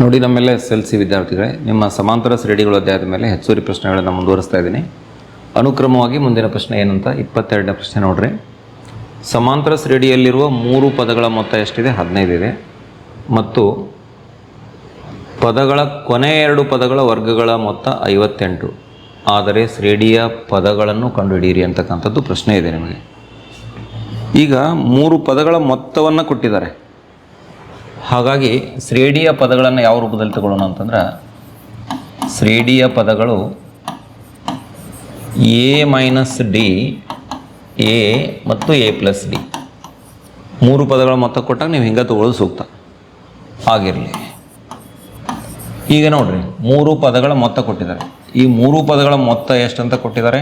ನೋಡಿ ನಮ್ಮೆಲ್ಲ S L C ವಿದ್ಯಾರ್ಥಿಗಳೇ, ನಿಮ್ಮ ಸಮಾಂತರ ಶ್ರೇಣಿಗಳು ಅಧ್ಯಾಯದ ಮೇಲೆ ಹೆಚ್ಚುವರಿ ಪ್ರಶ್ನೆಗಳನ್ನು ಮುಂದುವರಿಸ್ತಾ ಇದ್ದೀನಿ. ಅನುಕ್ರಮವಾಗಿ ಮುಂದಿನ ಪ್ರಶ್ನೆ ಏನಂತ, ಇಪ್ಪತ್ತೆರಡನೇ ಪ್ರಶ್ನೆ ನೋಡ್ರಿ. ಸಮಾಂತರ ಶ್ರೇಣಿಯಲ್ಲಿರುವ ಮೂರು ಪದಗಳ ಮೊತ್ತ ಎಷ್ಟಿದೆ? ಹದಿನೈದು ಇದೆ. ಮತ್ತು ಪದಗಳ ಕೊನೆ ಎರಡು ಪದಗಳ ವರ್ಗಗಳ ಮೊತ್ತ ಐವತ್ತೆಂಟು. ಆದರೆ ಶ್ರೇಣಿಯ ಪದಗಳನ್ನು ಕಂಡುಹಿಡಿಯಿರಿ ಅಂತಕ್ಕಂಥದ್ದು ಪ್ರಶ್ನೆ ಇದೆ ನಿಮಗೆ. ಈಗ ಮೂರು ಪದಗಳ ಮೊತ್ತವನ್ನು ಕೊಟ್ಟಿದ್ದಾರೆ. ಹಾಗಾಗಿ ಶ್ರೇಡಿಯ ಪದಗಳನ್ನು ಯಾವ ರೂಪದಲ್ಲಿ ತಗೊಳ್ಳೋಣ ಅಂತಂದ್ರೆ ಶ್ರೇಡಿಯ ಪದಗಳು ಎ ಮೈನಸ್ ಡಿ ಎ ಮತ್ತು ಎ ಪ್ಲಸ್ ಡಿ ಮೂರು ಪದಗಳ ಮೊತ್ತ ಕೊಟ್ಟಾಗ ನೀವು ಹಿಂಗೆ ತಗೊಳ್ಳೋದು ಸೂಕ್ತ. ಆಗಿರಲಿ. ಈಗ ನೋಡ್ರಿ, ಮೂರು ಪದಗಳ ಮೊತ್ತ ಕೊಟ್ಟಿದ್ದಾರೆ. ಈ ಮೂರು ಪದಗಳ ಮೊತ್ತ ಎಷ್ಟು ಅಂತ ಕೊಟ್ಟಿದ್ದಾರೆ?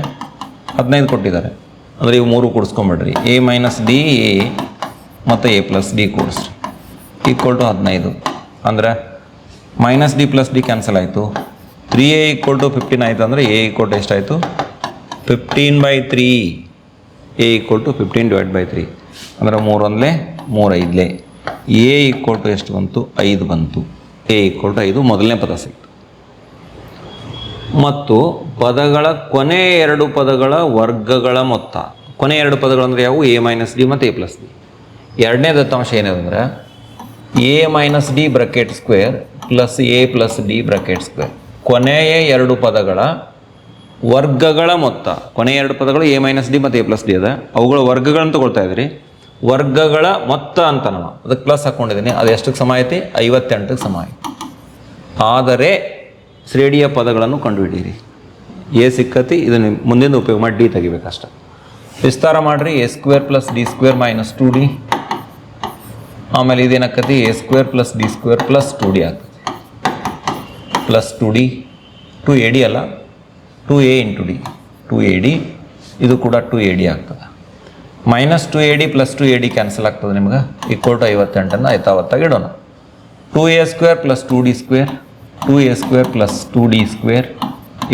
ಹದಿನೈದು ಕೊಟ್ಟಿದ್ದಾರೆ. ಅಂದರೆ ಇವು ಮೂರು ಕೂಡಿಸ್ಕೊಂಬಿಡ್ರಿ. ಎ ಮೈನಸ್ ಡಿ ಎ ಮತ್ತು ಎ ಪ್ಲಸ್ ಡಿ ಕೂಡಿಸ್ರಿ. ಈಕ್ವಲ್ ಟು ಹದಿನೈದು. ಅಂದರೆ minus D plus D cancel ಆಯಿತು. Three A equal to fifteen ಆಯಿತು ಅಂದರೆ ಎ ಈಕ್ವಲ್ ಟು ಎಷ್ಟಾಯಿತು? Fifteen by three A equal to fifteen divide by three ಅಂದರೆ ಮೂರೊಂದಲೇ ಮೂರು ಐದಲೇ. ಎ ಈಕ್ವಲ್ ಟು ಎಷ್ಟು ಬಂತು? ಐದು ಬಂತು. ಎ ಈಕ್ವಲ್ ಟು ಐದು ಮೊದಲನೇ ಪದ ಸಿಕ್ತು. ಮತ್ತು ಪದಗಳ ಕೊನೆ ಎರಡು ಪದಗಳ ವರ್ಗಗಳ ಮೊತ್ತ. ಕೊನೆ ಎರಡು ಪದಗಳು ಅಂದರೆ ಯಾವುವು ಎ ಮೈನಸ್ ಡಿ ಮತ್ತು ಎ ಪ್ಲಸ್ ಡಿ ಎರಡನೇ ದತ್ತಾಂಶ ಏನಿದೆ ಅಂದರೆ A minus D bracket square plus A plus D bracket square ಕೊನೆಯ ಎರಡು ಪದಗಳ ವರ್ಗಗಳ ಮೊತ್ತ. ಕೊನೆಯ ಎರಡು ಪದಗಳು ಎ ಮೈನಸ್ ಡಿ ಮತ್ತು ಎ ಪ್ಲಸ್ ಡಿ ಅದ. ಅವುಗಳ ವರ್ಗಗಳನ್ನು ತಗೊಳ್ತಾ ಇದ್ರಿ. ವರ್ಗಗಳ ಮೊತ್ತ ಅಂತ ನಾನು ಅದಕ್ಕೆ ಪ್ಲಸ್ ಹಾಕ್ಕೊಂಡಿದ್ದೀನಿ ಅದು ಎಷ್ಟಕ್ಕೆ ಸಮ ಐತಿ ಐವತ್ತೆಂಟಕ್ಕೆ ಸಮ ಐತಿ ಆದರೆ ಶ್ರೇಣಿಯ ಪದಗಳನ್ನು ಕಂಡುಹಿಡಿಯಿರಿ. ಎ ಸಿಕ್ಕತಿ, ಇದನ್ನು ಮುಂದಿನ ಉಪಯೋಗ ಮಾಡಿ ಡಿ ತೆಗಿಬೇಕಷ್ಟೆ. ವಿಸ್ತಾರ ಮಾಡಿರಿ. A square plus D square minus two D ಆಮೇಲೆ ಇದೇನಾಕತಿ A square plus D square plus two D ಆಗ್ತದೆ. Plus two D two A D ಅಲ್ಲ two A into D two A D ಇದು ಕೂಡ ಟು ಎ ಡಿ ಆಗ್ತದೆ. Minus two A D plus two A D cancel ಆಗ್ತದೆ ನಿಮ್ಗೆ? Equal to ಐವತ್ತೆಂಟನ್ನು ಐತಾವತ್ತಾಗಿ ಇಡೋಣ. Two A square plus two D square two A square plus two D square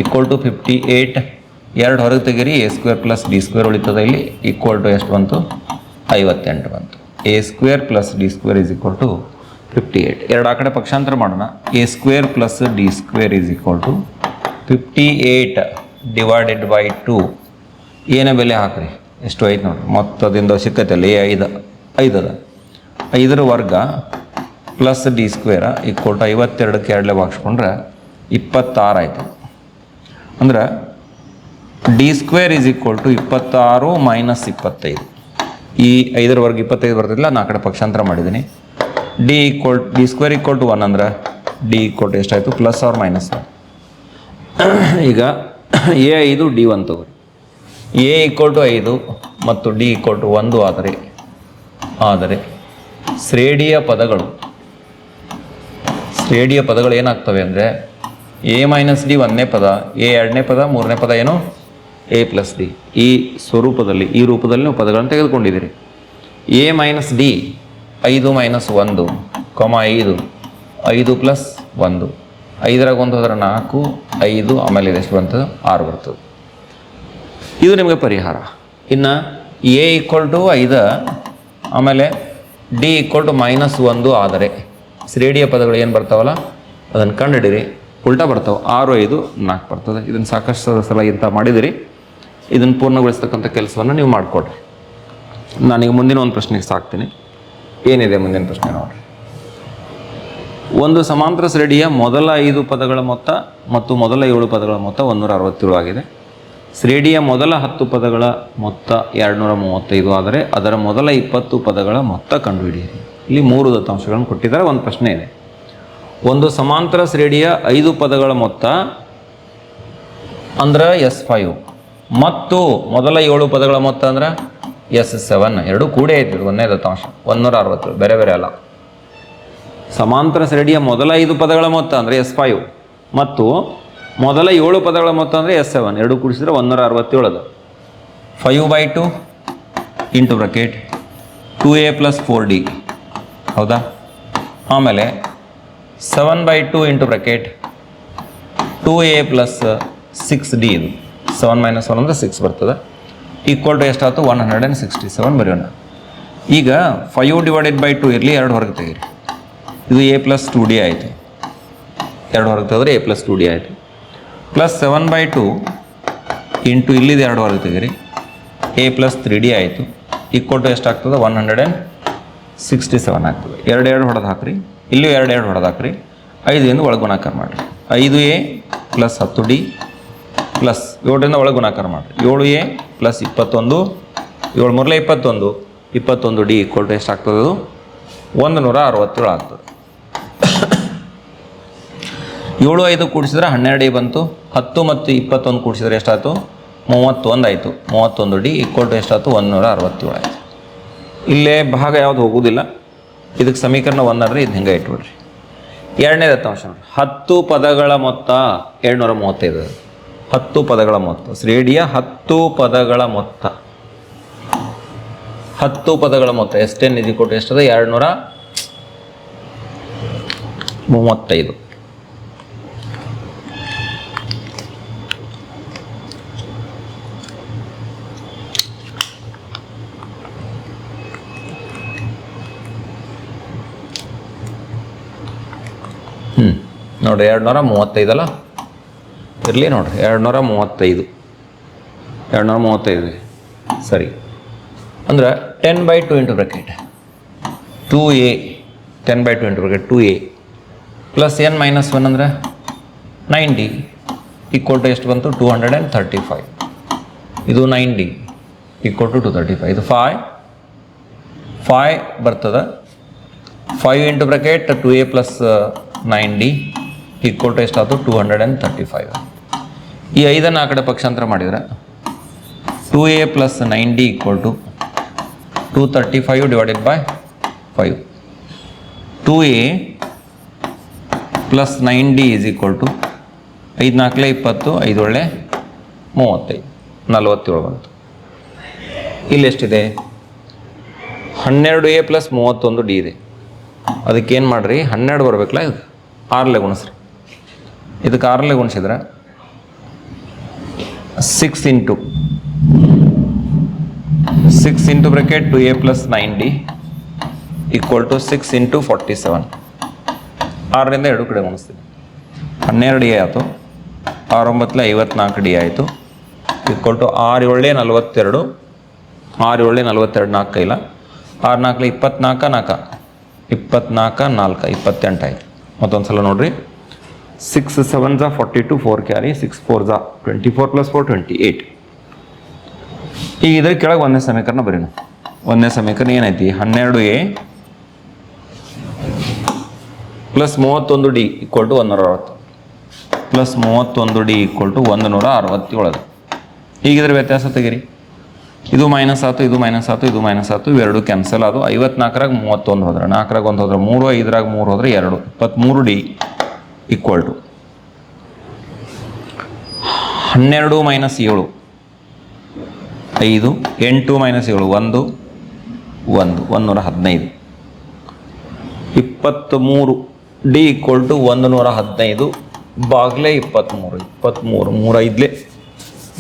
equal to fifty eight ಎರಡು ಹೊರಗೆ ತೆಗೀರಿ A square plus D square ಉಳಿತದೆ ಇಲ್ಲಿ ಈಕ್ವಲ್ ಟು ಎಷ್ಟು ಬಂತು? ಐವತ್ತೆಂಟು ಬಂತು. A square plus D square is equal to fifty eight ಎರಡು ಆ ಕಡೆ ಪಕ್ಷಾಂತರ ಮಾಡೋಣ. A square plus D square is equal to fifty eight divided by two ಏನೇ ಬೆಲೆ ಹಾಕ್ರಿ. ಎಷ್ಟು? ಐತೆ ನೋಡಿರಿ. ಮೊತ್ತದಿಂದ ಸಿಕ್ಕತ್ತಲ್ಲ ಎ ಐದು. ಐದು ಅದ. ಐದರ ವರ್ಗ plus D square equal to ಐವತ್ತೆರಡಕ್ಕೆ ಎರಡಲೇ ಬಾಗಿಸ್ಕೊಂಡ್ರೆ ಇಪ್ಪತ್ತಾರು ಆಯ್ತು. ಅಂದ್ರೆ D square is equal to ಇಪ್ಪತ್ತಾರು ಮೈನಸ್ ಇಪ್ಪತ್ತೈದು. ಈ ಐದರವರೆಗೆ ವರ್ಗ ಇಪ್ಪತ್ತೈದು ಬರ್ತಿಲ್ಲ ನಾ ಆ ಕಡೆ ಪಕ್ಷಾಂತರ ಮಾಡಿದ್ದೀನಿ. D equal D square equal to one ಅಂದ್ರೆ ಡಿ ಈಕ್ವಲ್ ಟು ಎಷ್ಟಾಯಿತು? ಪ್ಲಸ್ ಆರ್ ಮೈನಸ್ ಈಗ ಎ ಐದು ಡಿ ಒನ್ ತಗೋರಿ. ಎ ಈಕ್ವಲ್ ಟು ಐದು ಮತ್ತು ಡಿ ಈಕ್ವಲ್ ಟು ಒಂದು ಆದರೆ ಆದರೆ ಶ್ರೇಡಿಯ ಪದಗಳು ಶ್ರೇಡಿಯ ಪದಗಳು ಏನಾಗ್ತವೆ ಅಂದರೆ ಎ ಮೈನಸ್ ಡಿ ಒಂದನೇ ಪದ ಎ ಎರಡನೇ ಪದ ಮೂರನೇ ಪದ ಏನು? ಎ ಪ್ಲಸ್ ಡಿ ಈ ಸ್ವರೂಪದಲ್ಲಿ, ಈ ರೂಪದಲ್ಲಿ ನೀವು ಪದಗಳನ್ನು ತೆಗೆದುಕೊಂಡಿದ್ದೀರಿ. ಎ ಮೈನಸ್ ಡಿ ಐದು ಮೈನಸ್ ಒಂದು ಕೊಮ ಐದು ಐದು ಪ್ಲಸ್ ಒಂದು. ಐದರಾಗ ಒಂದು ಅದರ ನಾಲ್ಕು, ಐದು, ಆಮೇಲೆ ಇದೆಷ್ಟು ಬಂತದ್ದು ಆರು ಬರ್ತದೆ. ಇದು ನಿಮಗೆ ಪರಿಹಾರ. ಇನ್ನು ಎ ಈಕ್ವಲ್ ಟು ಐದು, ಆಮೇಲೆ ಡಿ ಈಕ್ವಲ್ ಟು ಮೈನಸ್ ಒಂದು ಆದರೆ ಶ್ರೇಣಿಯ ಪದಗಳು ಏನು ಬರ್ತಾವಲ್ಲ? ಅದನ್ನು ಕಂಡುಹಿಡಿರಿ. ಉಲ್ಟಾ ಬರ್ತಾವೆ. ಆರು, ಐದು, ನಾಲ್ಕು ಬರ್ತದೆ. ಇದನ್ನು ಸಾಕಷ್ಟು ಸಲ ಇಂಥ ಮಾಡಿದಿರಿ. ಇದನ್ನು ಪೂರ್ಣಗೊಳಿಸ್ತಕ್ಕಂಥ ಕೆಲಸವನ್ನು ನೀವು ಮಾಡಿಕೊಡ್ರಿ ನಾನೀಗ ಮುಂದಿನ ಒಂದು ಪ್ರಶ್ನೆಗೆ ಸಾಕ್ತೀನಿ. ಏನಿದೆ ಮುಂದಿನ ಪ್ರಶ್ನೆ ನೋಡ್ರಿ. ಒಂದು ಸಮಾಂತರ ಶ್ರೇಣಿಯ ಮೊದಲ ಐದು ಪದಗಳ ಮೊತ್ತ ಮತ್ತು ಮೊದಲ ಏಳು ಪದಗಳ ಮೊತ್ತ ಒಂದೂರ ಅರವತ್ತೇಳು ಆಗಿದೆ. ಶ್ರೇಣಿಯ ಮೊದಲ ಹತ್ತು ಪದಗಳ ಮೊತ್ತ ಎರಡುನೂರ ಮೂವತ್ತೈದು ಆದರೆ ಅದರ ಮೊದಲ ಇಪ್ಪತ್ತು ಪದಗಳ ಮೊತ್ತ ಕಂಡುಹಿಡಿಯಿರಿ. ಇಲ್ಲಿ ಮೂರು ದತ್ತಾಂಶಗಳನ್ನು ಕೊಟ್ಟಿದ್ದಾರೆ. ಒಂದು ಪ್ರಶ್ನೆ ಇದೆ. ಒಂದು ಸಮಾಂತರ ಶ್ರೇಣಿಯ ಐದು ಪದಗಳ ಮೊತ್ತ ಅಂದ್ರೆ ಎಸ್ ಫೈವ್. ಮತ್ತು ಮೊದಲ ಏಳು ಪದಗಳ ಮೊತ್ತ ಅಂದ್ರೆ ಎಸ್ ಸೆವೆನ್. ಎರಡು ಕೂಡೇ ಐತಿ ಒಂದನೇ ಒಂದೇ ದತ್ತಾಂಶ ಒಂದೂರ ಅರವತ್ತು ಬೇರೆ ಬೇರೆ ಅಲ್ಲ. ಸಮಾಂತರ ಶ್ರೇಣಿಯ ಮೊದಲ ಐದು ಪದಗಳ ಮೊತ್ತ ಅಂದರೆ ಎಸ್ ಫೈವ್. ಮತ್ತು ಮೊದಲ ಏಳು ಪದಗಳ ಮೊತ್ತ ಅಂದರೆ ಎಸ್ ಸೆವೆನ್. ಎರಡು ಕೂಡಿಸಿದ್ರೆ ಒಂದೂರ ಅರವತ್ತೇಳು ಅದು five by two into bracket two A plus four D. ಹೌದಾ? ಆಮೇಲೆ seven by two into bracket two A plus six D ಇದು. ಸೆವೆನ್ ಮೈನಸ್ ಒನ್ ಅಂದರೆ ಸಿಕ್ಸ್ ಬರ್ತದೆ. ಈಕ್ವಲ್ ಟು ಎಷ್ಟಾಯ್ತು? One hundred and sixty seven ಬರೆಯೋಣ. ಈಗ five divided by to ಇರಲಿ, ಎರಡು ಹೊರಗೆ ತೆಗೀರಿ. ಇದು ಎ ಪ್ಲಸ್ ಟು ಡಿ ಆಯಿತು. ಎರಡು ಹೊರಗೆ ತೆಗೆದ್ರೆ ಎ ಪ್ಲಸ್ ಟು ಡಿ ಆಯಿತು. Plus seven by two into ಇಲ್ಲಿದ್ದು ಎರಡು ಹೊರಗೆ ತೆಗೀರಿ. ಎ ಪ್ಲಸ್ ತ್ರೀ ಡಿ ಆಯಿತು. ಈಕ್ವಲ್ ಟು ಎಷ್ಟಾಗ್ತದೆ? One hundred and sixty seven ಆಗ್ತದೆ. ಎರಡು ಎರಡು ಹೊಡೆದು ಹಾಕ್ರಿ. ಇಲ್ಲೂ ಎರಡು ಎರಡು ಹೊಡೆದು ಹಾಕ್ರಿ. ಐದರಿಂದ ಒಳಗೆ ಗುಣಾಕಾರ ಮಾಡಿರಿ. ಐದು ಎ ಪ್ಲಸ್ ಹತ್ತು ಡಿ ಪ್ಲಸ್ ಏಳರಿಂದ ಒಳಗೆ ಗುಣಾಕಾರ ಮಾಡಿರಿ. ಏಳು ಎ ಪ್ಲಸ್ ಇಪ್ಪತ್ತೊಂದು, ಏಳು ಮೂರಲೇ ಇಪ್ಪತ್ತೊಂದು ಇಪ್ಪತ್ತೊಂದು ಡಿ ಈಕ್ವಲ್ ಟು ಎಷ್ಟಾಗ್ತದೆ ಅದು? ಒಂದು ನೂರ ಅರವತ್ತೇಳು ಆಗ್ತದೆ. ಏಳು ಐದು ಕೂಡಿಸಿದ್ರೆ ಹನ್ನೆರಡು ಡಿ ಬಂತು. ಹತ್ತು ಮತ್ತು ಇಪ್ಪತ್ತೊಂದು ಕೂಡಿಸಿದ್ರೆ ಎಷ್ಟಾಯ್ತು? ಮೂವತ್ತೊಂದು ಆಯಿತು. ಮೂವತ್ತೊಂದು ಡಿ ಈಕ್ವಲ್ ಟು ಎಷ್ಟಾಯ್ತು? ಒಂದು ನೂರ ಅರವತ್ತೇಳು ಆಯಿತು. ಇಲ್ಲೇ ಭಾಗ ಯಾವುದು ಹೋಗೋದಿಲ್ಲ. ಇದಕ್ಕೆ ಸಮೀಕರಣ ಒಂದಾದ್ರೆ ಇದು ಹಿಂಗೆ ಇಟ್ಬಿಡ್ರಿ. ಎರಡನೇ ದತ್ತಾಂಶ ಹತ್ತು ಪದಗಳ ಮೊತ್ತ ಏಳ್ನೂರ ಮೂವತ್ತೈದು. ಹತ್ತು ಪದಗಳ ಮೊತ್ತ. ಶ್ರೇಣಿಯ ಹತ್ತು ಪದಗಳ ಮೊತ್ತ. ಹತ್ತು ಪದಗಳ ಮೊತ್ತ. ಎಷ್ಟೇ ನಿಧಿ ಕೊಟ್ಟು ಎಷ್ಟದ? ಎರಡು ನೂರ ಮೂವತ್ತೈದು. ಹ್ಞೂ ನೋಡಿ ಎರಡು ನೂರ ಮೂವತ್ತೈದಲ್ಲ ಇರಲಿ ನೋಡಿರಿ ಎರಡು ನೂರ ಮೂವತ್ತೈದು. ಎರಡು ನೂರ ಮೂವತ್ತೈದು, ಸರಿ. ಅಂದ್ರೆ ten by two into bracket two A ten by two into bracket two A plus N minus one ಅಂದರೆ ಡಿ ಈಕ್ವಲ್ ಟು ಎಷ್ಟು ಬಂತು? Two hundred and thirty five ಇದು D equal to two thirty five ಇದು five five ಬರ್ತದೆ. Five into bracket two A plus nine D equal to ಎಷ್ಟಾಯ್ತು? Two hundred and thirty five ಈ ಐದನ್ನು ಆ ಕಡೆ ಪಕ್ಷಾಂತರ ಮಾಡಿದರೆ two A plus nine D equal to two thirty five divided by five. Two A plus nine D is equal to ಐದು ನಾಲ್ಕಲೇ ಇಪ್ಪತ್ತು ಐದು ಒಳ್ಳೆ ಮೂವತ್ತೈದು, ನಲವತ್ತೇಳು ಬಂತು. ಇಲ್ಲಿ ಎಷ್ಟಿದೆ? ಹನ್ನೆರಡು ಎ ಪ್ಲಸ್ ಮೂವತ್ತೊಂದು ಡಿ ಇದೆ. ಅದಕ್ಕೇನು ಮಾಡಿರಿ? ಹನ್ನೆರಡು ಬರಬೇಕಲ್ಲ ಇದು? ಆರಲೆ ಗುಣಿಸ್ರಿ. ಇದಕ್ಕೆ ಆರಲೆ ಗುಣಿಸಿದ್ರೆ six into six into bracket two A plus nine D equal to six into forty seven ಆರರಿಂದ ಎರಡು ಕಡೆ ಗುಣಿಸ್ತೀನಿ ಹನ್ನೆರಡು ಎ ಆಯಿತು. ಆರೊಂಬತ್ತಲೆ ಐವತ್ನಾಲ್ಕು ಡಿ ಆಯಿತು. ಈಕ್ವಲ್ ಟು ಆರು ಏಳೆ ನಲವತ್ತೆರಡು. ಆರು ಏಳೆ ನಲವತ್ತೆರಡು ನಾಲ್ಕು ಇಲ್ಲ ಆರು ನಾಲ್ಕಲೆ ಇಪ್ಪತ್ನಾಲ್ಕು ನಾಲ್ಕು. ಇಪ್ಪತ್ನಾಲ್ಕು ನಾಲ್ಕು, ಇಪ್ಪತ್ತೆಂಟು ಆಯಿತು. ಮತ್ತೊಂದು ಸಲ ನೋಡ್ರಿ. Seven Jha forty two four carry six four Jha twenty four plus four twenty eight ಈಗ ಇದ್ರ ಕೆಳಗೆ ಒಂದನೇ ಸಮೀಕರಣ ಬರೀನು. ಒಂದನೇ ಸಮೀಕರಣ ಏನೈತಿ ಹನ್ನೆರಡು ಎ ಪ್ಲಸ್ ಮೂವತ್ತೊಂದು ಡಿ ಈಕ್ವಲ್ ಟು ಒಂದೂರ ಅರವತ್ತು ಪ್ಲಸ್ ಮೂವತ್ತೊಂದು ಡಿ ಈಕ್ವಲ್ ಟು ಒಂದು ನೂರ ಅರವತ್ತೇಳು ಈಗ ಇದ್ರ ವ್ಯತ್ಯಾಸ ತೆಗೀರಿ. ಇದು ಮೈನಸ್ ಆಯ್ತು, ಇದು ಮೈನಸ್ ಆಯ್ತು, ಇದು ಮೈನಸ್ ಆಯ್ತು, ಇವೆರಡು ಕ್ಯಾನ್ಸಲ್ ಆದವು. ಐವತ್ನಾಲ್ಕರಾಗ ಮೂವತ್ತೊಂದು ಹೋದ್ರೆ, ನಾಲ್ಕರಾಗ ಒಂದು ಹೋದ್ರೆ ಮೂರು, ಐದರಾಗ ಮೂರು ಹೋದ್ರೆ ಎರಡು. ಇಪ್ಪತ್ತ್ಮೂರು ಡಿ ಈಕ್ವಲ್ ಟು ಹನ್ನೆರಡು ಮೈನಸ್ ಏಳು. ಐದು, ಎಂಟು ಮೈನಸ್ ಏಳು, ಒಂದು ಒಂದು ಒಂದುನೂರ ಹದಿನೈದು. ಇಪ್ಪತ್ತ್ಮೂರು ಡಿ ಈಕ್ವಲ್ ಟು ಒಂದು ನೂರ ಹದಿನೈದು ಬಾಗ್ಲೇ ಇಪ್ಪತ್ತ್ಮೂರು ಇಪ್ಪತ್ತ್ಮೂರು, ಮೂರು ಐದ್ಲೇ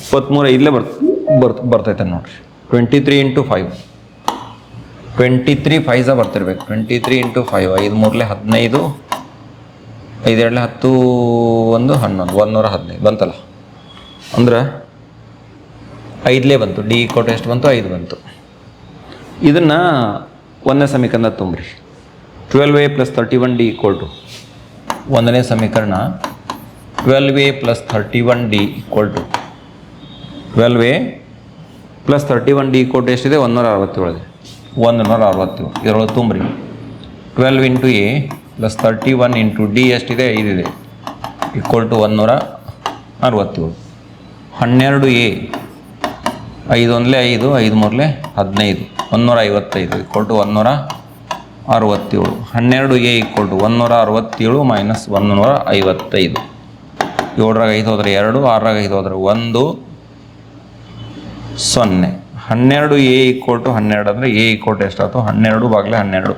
ಇಪ್ಪತ್ತ್ಮೂರು ಐದಲೇ ಬರ್ತ ಬರ್ತ ಬರ್ತೈತೆ ನೋಡ್ರಿ. Twenty three into five twenty three five ಬರ್ತಿರ್ಬೇಕು. Twenty three into five ಐದು ಮೂರಲೆ ಹದಿನೈದು ಐದು ಎರಡಲೆ ಹತ್ತು ಒಂದು ಹನ್ನೊಂದು ಒಂದೂರ ಹದಿನೈದು ಬಂತಲ್ಲ? ಅಂದ್ರೆ ಐದಲೇ ಬಂತು, ಡಿ ಕೊಟ್ಟು ಎಷ್ಟು ಬಂತು, ಐದು ಬಂತು. ಇದನ್ನು ಒಂದನೇ ಸಮೀಕರಣ ತುಂಬ್ರಿ. Twelve A plus thirty one D equal to. ಒಂದನೇ ಸಮೀಕರಣ, twelve A plus thirty one D equal to. Twelve A plus thirty one D equal to ಎಷ್ಟಿದೆ? ಒಂದೂರ ಅರವತ್ತೇಳು ಇದೆ. ಒಂದು ನೂರ ಅರವತ್ತೇಳು. ಇದರೊಳಗೆ ತುಂಬ್ರಿ. Twelve into A plus thirty one into D ಎಷ್ಟಿದೆ? ಐದಿದೆ. ಈಕ್ವಲ್ ಟು ಒಂದೂರ ಅರವತ್ತೇಳು ಹನ್ನೆರಡು ಎ. ಐದು ಒಂದಲೇ ಐದು ಐದು ಮೂರಲೆ ಹದಿನೈದು. ಒಂದೂರ ಐವತ್ತೈದು ಈಕ್ವಲ್ ಟು ಒಂದೂರ ಅರವತ್ತೇಳು ಹನ್ನೆರಡು ಎ ಈಕ್ವಲ್ ಟು ಒಂದೂರ ಅರವತ್ತೇಳು ಮೈನಸ್ ಒಂದೂರ ನೂರ ಐವತ್ತೈದು ಏಳರಾಗ ಐದು ಹೋದರೆ ಎರಡು, ಆರರಾಗ ಐದು ಹೋದರೆ ಒಂದು, ಸೊನ್ನೆ. ಹನ್ನೆರಡು ಎ ಈಕ್ವಲ್ ಟು ಹನ್ನೆರಡು ಅಂದರೆ ಎ ಈಕ್ವಲ್ ಟು ಎಷ್ಟಾಯ್ತು? ಹನ್ನೆರಡು ಬಾಗಿಲೆ ಹನ್ನೆರಡು.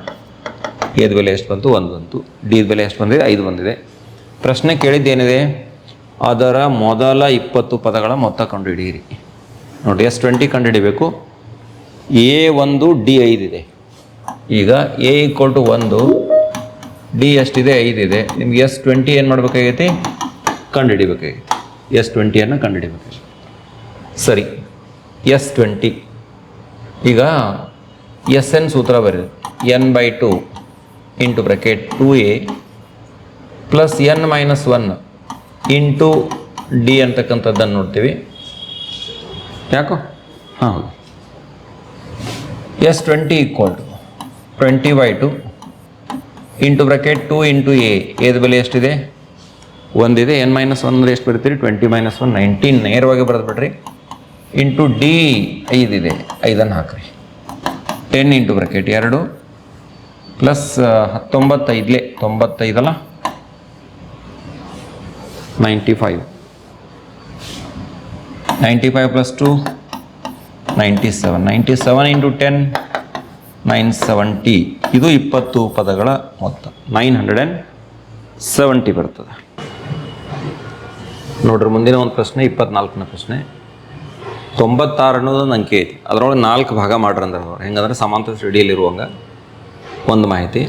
ಎದ ಬೆಲೆ ಎಷ್ಟು ಬಂತು? ಒಂದು ಬಂತು. ಡಿ ಬೆಲೆ ಎಷ್ಟು ಬಂದಿದೆ? ಐದು ಬಂದಿದೆ. ಪ್ರಶ್ನೆ ಕೇಳಿದ್ದೇನಿದೆ? ಅದರ ಮೊದಲ ಇಪ್ಪತ್ತು ಪದಗಳ ಮೊತ್ತ ಕಂಡುಹಿಡಿಯಿರಿ. ನೋಡಿ, ಎಸ್ ಟ್ವೆಂಟಿ ಕಂಡುಹಿಡಿಬೇಕು. ಎ ಒಂದು, ಡಿ ಐದಿದೆ ಈಗ ಎ ಈಕ್ವಲ್ ಟು ಒಂದು, ಡಿ ಎಷ್ಟಿದೆ? ಐದಿದೆ ನಿಮ್ಗೆ ಎಸ್ ಟ್ವೆಂಟಿ ಏನು ಮಾಡಬೇಕಾಗೈತಿ? ಕಂಡುಹಿಡಿಬೇಕಾಗೈತಿ. ಎಸ್ ಟ್ವೆಂಟಿಯನ್ನು ಕಂಡುಹಿಡಿಬೇಕಾಗೈತಿ. ಸರಿ. S twenty. ಈಗ ಎಸ್ ಎನ್ ಸೂತ್ರ ಬರೀ N by two. Into bracket two A plus N minus one into D ಅಂತಕ್ಕಂಥದ್ದನ್ನು ನೋಡ್ತೀವಿ. ಯಾಕೋ? ಹಾಂ. ಹೌದು S twenty equal to twenty by two into bracket two into A ಏದು ಬೆಲೆ ಎಷ್ಟಿದೆ? ಒಂದಿದೆ. ಎನ್ ಮೈನಸ್ ಒನ್ ಅಂದರೆ ಎಷ್ಟು ಬರ್ತೀರಿ? ಟ್ವೆಂಟಿ ಮೈನಸ್ ಒನ್ ನೈನ್ಟೀನ್ ನೇರವಾಗಿ ಬರೆದ್ಬಿಡ್ರಿ ಇಂಟು ಡಿ ಐದಿದೆ. ಐದನ್ನು ಹಾಕ್ರಿ. ಟೆನ್ ಇಂಟು ಬ್ರಕೆಟ್ ಎರಡು. ಪ್ಲಸ್ ಹತ್ತೊಂಬತ್ತೈದಲೇ ತೊಂಬತ್ತೈದಲ್ಲ? Ninety five. Ninety five plus two ninety seven. Ninety seven into ten nine seventy. ಇದು ಇಪ್ಪತ್ತು ಪದಗಳ ಮೊತ್ತ. ನೈನ್ ಹಂಡ್ರೆಡ್ ಆ್ಯಂಡ್ ಸೆವೆಂಟಿ ಬರ್ತದೆ ನೋಡ್ರಿ ಮುಂದಿನ ಒಂದು ಪ್ರಶ್ನೆ ಇಪ್ಪತ್ನಾಲ್ಕನೇ ಪ್ರಶ್ನೆ. ತೊಂಬತ್ತಾರು ಅನ್ನೋದೊಂದು ಅಂಕೆ ಐತಿ ಅದರೊಳಗೆ ನಾಲ್ಕು ಭಾಗ ಮಾಡ್ರಂದ್ರೆ ಅವ್ರು ಹೆಂಗಂದ್ರೆ ಸಮಾಂತರ ಶ್ರೇಣಿಯಲ್ಲಿರುವಂಗ ಒಂದು ಮಾಹಿತಿ.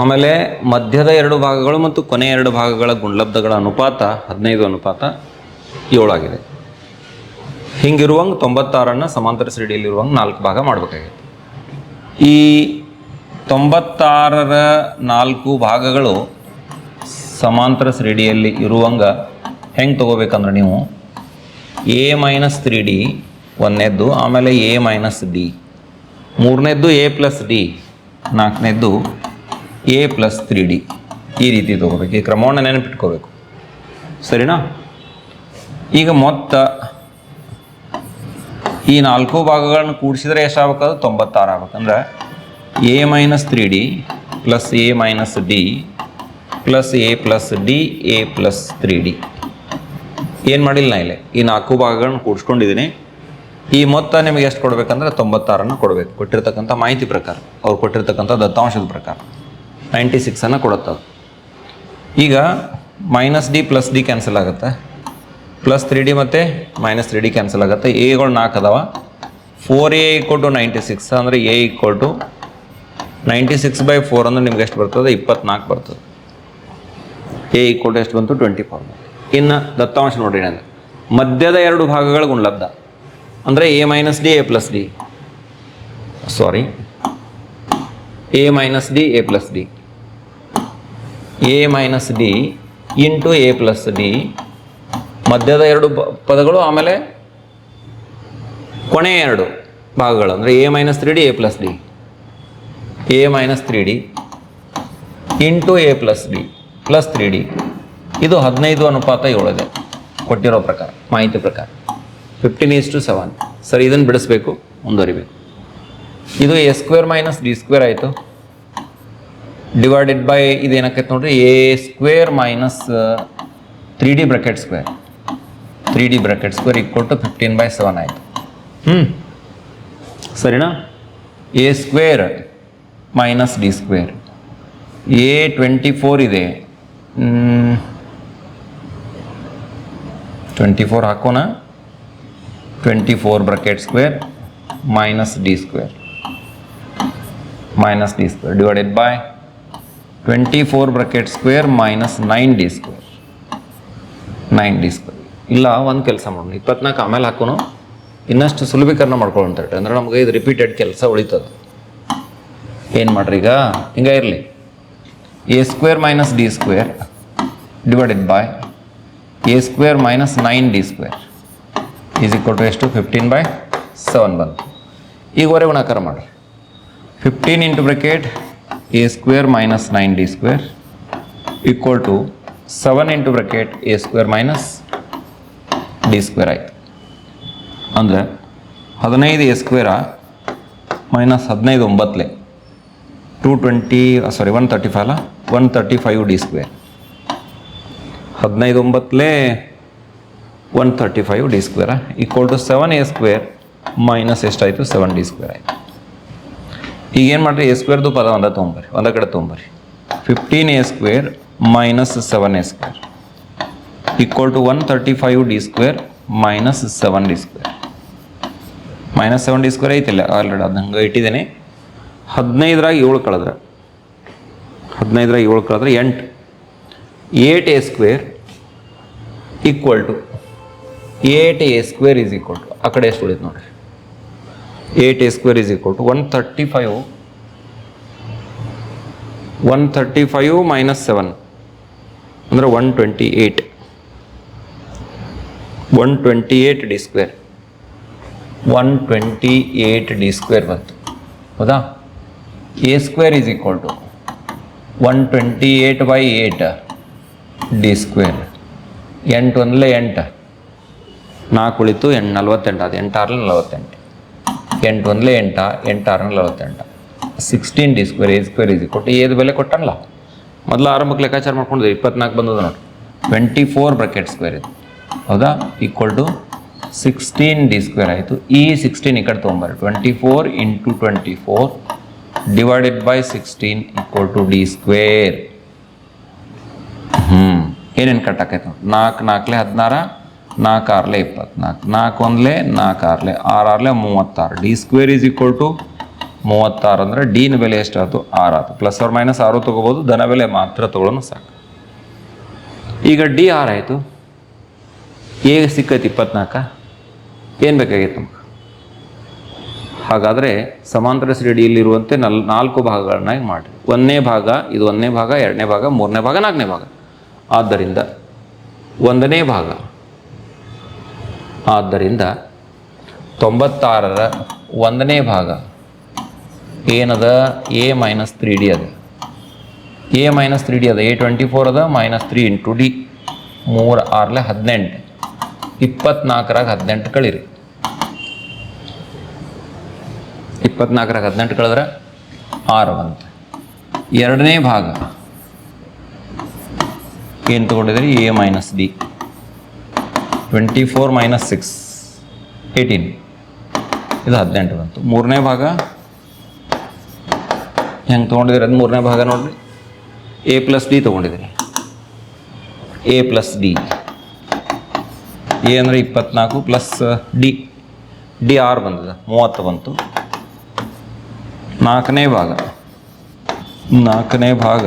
ಆಮೇಲೆ ಮಧ್ಯದ ಎರಡು ಭಾಗಗಳು ಮತ್ತು ಕೊನೆ ಎರಡು ಭಾಗಗಳ ಗುಣಲಬ್ಧಗಳ ಅನುಪಾತ ಹದಿನೈದು ಅನುಪಾತ ಏಳಾಗಿದೆ ಹಿಂಗಿರುವಂಗೆ ತೊಂಬತ್ತಾರನ್ನು ಸಮಾಂತರ ಶ್ರೇಣಿಯಲ್ಲಿರುವಂಗೆ ನಾಲ್ಕು ಭಾಗ ಮಾಡಬೇಕಾಗಿತ್ತು. ಈ ತೊಂಬತ್ತಾರರ ನಾಲ್ಕು ಭಾಗಗಳು ಸಮಾಂತರ ಶ್ರೇಣಿಯಲ್ಲಿ ಇರುವಂಗ ಹೆಂಗೆ ತಗೋಬೇಕಂದ್ರೆ ನೀವು ಎ ಮೈನಸ್ ತ್ರೀ ಡಿ ಒಂದನೇದ್ದು, ಆಮೇಲೆ ಎ ಮೈನಸ್ ಡಿ. ಮೂರನೇದ್ದು ಎ ಪ್ಲಸ್ ಡಿ. ನಾಲ್ಕನೇದ್ದು ಎ ಪ್ಲಸ್ ತ್ರೀ ಡಿ ಈ ರೀತಿ ತೊಗೋಬೇಕು. ಈ ಕ್ರಮವನ್ನು ನೆನಪಿಟ್ಕೋಬೇಕು. ಸರಿನಾ? ಈಗ ಮೊತ್ತ ಈ ನಾಲ್ಕು ಭಾಗಗಳನ್ನು ಕೂಡಿಸಿದ್ರೆ ಎಷ್ಟಾಗಬೇಕಾದ್ರೆ ತೊಂಬತ್ತಾರು ಆಗ್ಬೇಕಂದ್ರೆ A minus three D plus A minus D plus A plus D A plus three D ಏನು ಮಾಡಿಲ್ಲ ನಾ ಇಲ್ಲಿ? ಈ ನಾಲ್ಕು ಭಾಗಗಳನ್ನು ಕೂಡಿಸ್ಕೊಂಡಿದ್ದೀನಿ ಈ ಮೊತ್ತ ನಿಮಗೆ ಎಷ್ಟು ಕೊಡಬೇಕಂದ್ರೆ ತೊಂಬತ್ತಾರನ್ನು ಕೊಡಬೇಕು. ಕೊಟ್ಟಿರ್ತಕ್ಕಂಥ ಮಾಹಿತಿ ಪ್ರಕಾರ. ಅವ್ರು ಕೊಟ್ಟಿರ್ತಕ್ಕಂಥ ದತ್ತಾಂಶದ ಪ್ರಕಾರ. ನೈಂಟಿ ಸಿಕ್ಸನ್ನು ಕೊಡುತ್ತದು ಈಗ minus D plus D cancel ಆಗುತ್ತೆ. ಪ್ಲಸ್ ತ್ರೀ ಡಿ ಮತ್ತು ಮೈನಸ್ ತ್ರೀ ಡಿ ಕ್ಯಾನ್ಸಲ್ ಆಗುತ್ತೆ. ಎಗಳು ನಾಲ್ಕು ಅದಾವ. Four A equal to ninety six ಅಂದರೆ A equal to ninety six by four ಅಂದರೆ ನಿಮ್ಗೆ ಎಷ್ಟು ಬರ್ತದೆ? ಇಪ್ಪತ್ನಾಲ್ಕು ಬರ್ತದೆ. ಎ ಈಕ್ವಲ್ ಟು ಎಷ್ಟು ಬಂತು? ಟ್ವೆಂಟಿ ಫೋರ್ ಇನ್ನು ದತ್ತಾಂಶ ನೋಡ್ರಿ ನಾನು ಮಧ್ಯದ ಎರಡು ಭಾಗಗಳ ಗುಣಲಬ್ಧ. ಅಂದರೆ A minus D A plus D sorry A minus D A plus D A minus D into A plus D ಮಧ್ಯದ ಎರಡು ಪದಗಳು ಆಮೇಲೆ ಕೊನೆಯ ಎರಡು ಭಾಗಗಳು. ಅಂದರೆ A minus three D A plus D A minus three D into A plus D plus three D ಇದು ಹದಿನೈದು ಅನುಪಾತ ಏಳಿದೆ ಕೊಟ್ಟಿರೋ ಪ್ರಕಾರ, ಮಾಹಿತಿ ಪ್ರಕಾರ. Fifteen is to seven sir ಇದನ್ನು ಬಿಡಿಸ್ಬೇಕು ಮುಂದುವರಿಬೇಕು. ಇದು A square minus D square ಆಯಿತು. ಡಿವೈಡೆಡ್ ಬೈ ಇದೇನಾಕೈತೆ ನೋಡ್ರಿ? A square minus three D bracket square three D bracket square equal to fifteen by seven ಆಯಿತು. ಹ್ಞೂ ಸರಿನಾ? A square minus D square A twenty four ಇದೆ. Twenty four ಹಾಕೋಣ. Twenty four bracket square minus D square minus D square divided by twenty four bracket square minus nine D square nine D square ಇಲ್ಲ, ಒಂದು ಕೆಲಸ ಮಾಡೋಣ. ಇಪ್ಪತ್ನಾಲ್ಕು ಆಮೇಲೆ ಹಾಕೋಣ. ಇನ್ನಷ್ಟು ಸುಲಭೀಕರಣ ಮಾಡ್ಕೊಳ್ಳೋಂಥ ಅಂದ್ರೆ ನಮಗೆ ಇದು ರಿಪೀಟೆಡ್ ಕೆಲಸ ಉಳಿತದೆ. ಏನು ಮಾಡ್ರಿ ಈಗ? ಹಿಂಗೆ ಇರಲಿ. A square minus D square divided by A square minus nine D square is equal to ಎಷ್ಟು? ಫಿಫ್ಟೀನ್ ಬೈ ಸೆವೆನ್ ಬಂತು ಈಗ ಹೊರೆ ಗುಣಾಕಾರ ಮಾಡಿರಿ. Fifteen into bracket A square minus nine D square equal to seven into bracket A square minus D square ಆಯಿತು. ಅಂದರೆ ಹದಿನೈದು A square minus ಹದಿನೈದು ಒಂಬತ್ತಲೆ two twenty sorry one thirty five ಅಲ್ಲ? One thirty five D square ಹದಿನೈದು ಒಂಬತ್ತಲೇ one thirty five D square equal to seven A square minus ಎಷ್ಟಾಯಿತು seven D square ಆಯಿತು ಈಗ ಮಾಡಿರಿ ಎ ಸ್ಕ್ವೇರ್ದು ಪದ ಒಂದ ತೊಗೊಂಬರಿ ಒಂದ ಕಡೆ ತೊಗೊಂಬರಿ fifteen A square minus seven A square equal to one thirty five D square minus seven D square minus seven D square ಐತಿಲ್ಲ already ಅದು ಹಂಗೆ ಇಟ್ಟಿದ್ದೀನಿ. ಹದಿನೈದರಾಗ ಏಳು ಕಳೆದ್ರೆ. ಹದಿನೈದರಾಗ ಏಳು ಕಳೆದ್ರೆ ಎಂಟು. Eight A square equal to eight A square is equal to ಆ ಕಡೆ ಎಷ್ಟು ಉಳಿತು ನೋಡಿ eight A square is equal to one thirty five one thirty five minus seven ಅಂದರೆ one twenty eight one twenty eight D square one twenty eight D square ಬಂತು. ಹೌದಾ? A square is equal to one twenty eight by eight D square ಎಂಟು ಒಂದಲೇ ಎಂಟು. ನಾಲ್ಕು ಉಳಿತು ಎಂಟು ನಲ್ವತ್ತೆಂಟು, ಅದು ಎಂಟಾರಲ್ಲಿ ನಲವತ್ತೆಂಟು. ಎಂಟು ಒಂದಲೇ ಎಂಟ ಎಂಟಾರು ನಲವತ್ತೆಂಟು. Sixteen D square A square ಇದು ಕೊಟ್ಟು ಏದು ಬೆಲೆ ಕೊಟ್ಟನಲ್ಲ? ಮೊದಲು ಆರಂಭಕ್ಕೆ ಲೆಕ್ಕಾಚಾರ ಮಾಡ್ಕೊಂಡಿದ್ದೆ ಇಪ್ಪತ್ನಾಲ್ಕು ಬಂದದ ನೋಡಿ. ಟ್ವೆಂಟಿ ಫೋರ್ ಬ್ರಕೆಟ್ ಸ್ಕ್ವೇರ್ ಇದು. ಹೌದಾ? Equal to sixteen D square ಆಯಿತು. ಈ ಸಿಕ್ಸ್ಟೀನ್ ಈ ಕಡೆ ತೊಗೊಂಬರ್ರಿ. Twenty four into twenty four divided by sixteen equal to D square ಹ್ಞೂ ಏನೇನು ಕಟ್ಟಾಕೈತೆ ನಾಲ್ಕು, ನಾಲ್ಕಲೆ ಹದಿನಾರ? ನಾಲ್ಕು ಆರ್ಲೆ ಇಪ್ಪತ್ನಾಲ್ಕು. ನಾಲ್ಕು ಒಂದ್ಲೆ ನಾಲ್ಕು ಆರ್ಲೆ. ಆರು ಆರ್ಲೆ ಮೂವತ್ತಾರು. D square is equal to ಮೂವತ್ತಾರು ಅಂದರೆ ಡಿನ ಬೆಲೆ ಎಷ್ಟಾಯ್ತು? ಆರು ಆಯ್ತು. ಪ್ಲಸ್ ಆರ್ ಮೈನಸ್ ಆರು ತೊಗೋಬೋದು. ಧನ ಬೆಲೆ ಮಾತ್ರ ತೊಗೊಳೋನು ಸಾಕು. ಈಗ ಡಿ ಆರ್ ಆಯಿತು. ಎ ಸಿಕ್ಕೈತಿ ಇಪ್ಪತ್ನಾಲ್ಕ. ಏನು ಬೇಕಾಗಿತ್ತು ನಮ್ಗೆ? ಹಾಗಾದರೆ ಸಮಾಂತರ ಶ್ರೇಣಿಯಲ್ಲಿರುವಂತೆ ನಲ್ ನಾಲ್ಕು ಭಾಗಗಳನ್ನಾಗಿ ಮಾಡಿ ಒಂದನೇ ಭಾಗ, ಇದು ಒಂದನೇ ಭಾಗ, ಎರಡನೇ ಭಾಗ, ಮೂರನೇ ಭಾಗ, ನಾಲ್ಕನೇ ಭಾಗ. ಆದ್ದರಿಂದ ಒಂದನೇ ಭಾಗ ಆದ್ದರಿಂದ ತೊಂಬತ್ತಾರರ ಒಂದನೇ ಭಾಗ. ಏನದ? ಎ ಮೈನಸ್ ತ್ರೀ ಡಿ ಅದ. ಎ ಮೈನಸ್ ತ್ರೀ ಡಿ ಅದ. ಎ ಟ್ವೆಂಟಿ ಫೋರ್ ಅದ ಮೈನಸ್ ತ್ರೀ ಇಂಟು ಡಿ ಮೂರು ಆರ್ಲೆ ಹದಿನೆಂಟು. ಇಪ್ಪತ್ನಾಲ್ಕರಾಗ ಹದಿನೆಂಟು ಕಳೀರಿ. ಇಪ್ಪತ್ನಾಲ್ಕರಾಗ ಹದಿನೆಂಟು ಕಳೆದ್ರೆ ಆರು ಅಂತ ಎರಡನೇ ಭಾಗ. ಏನು ತೊಗೊಂಡಿದ್ರಿ? A minus D twenty four minus six eighteen ಇದು ಹದಿನೆಂಟು ಬಂತು. ಮೂರನೇ ಭಾಗ? ಹೆಂಗೆ ತೊಗೊಂಡಿದ್ದೀರಿ ಅದು ಮೂರನೇ ಭಾಗ ನೋಡಿರಿ. ಎ ಪ್ಲಸ್ ಡಿ ತೊಗೊಂಡಿದ್ದೀರಿ. ಎ ಪ್ಲಸ್ ಡಿ ಎ ಅಂದರೆ ಇಪ್ಪತ್ನಾಲ್ಕು ಪ್ಲಸ್ ಡಿ ಡಿ ಆರ್ ಬಂದಿದೆ. ಮೂವತ್ತು ಬಂತು. ನಾಲ್ಕನೇ ಭಾಗ. ನಾಲ್ಕನೇ ಭಾಗ